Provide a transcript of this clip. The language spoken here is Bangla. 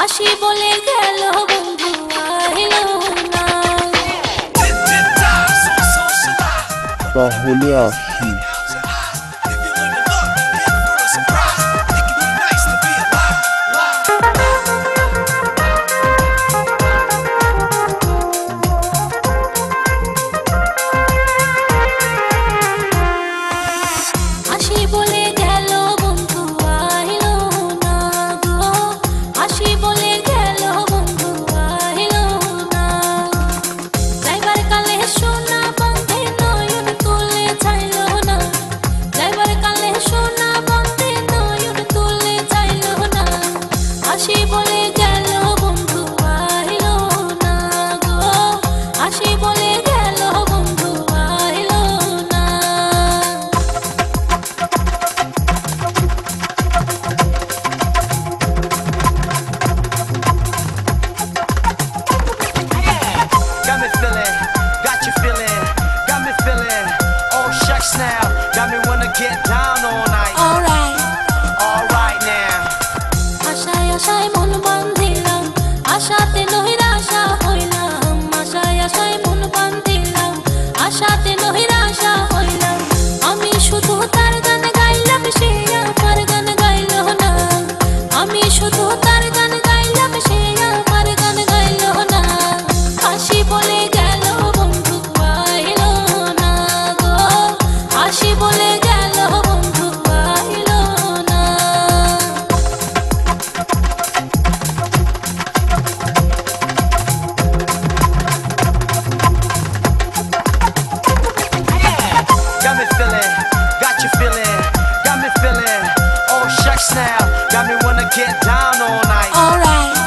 আসি বলে গেল বন্ধু আইলো না তাহলে আস get down all night. Alright. Alright now. আশায় আশায় মন বান্ধিলাম আশাতে নহির আশা হইলাম আশায় আশায় মন বান্ধিলাম আশাতে নহির feeling, got you feeling, got me feeling. Oh shucks now, got me wanna get down all night. Alright.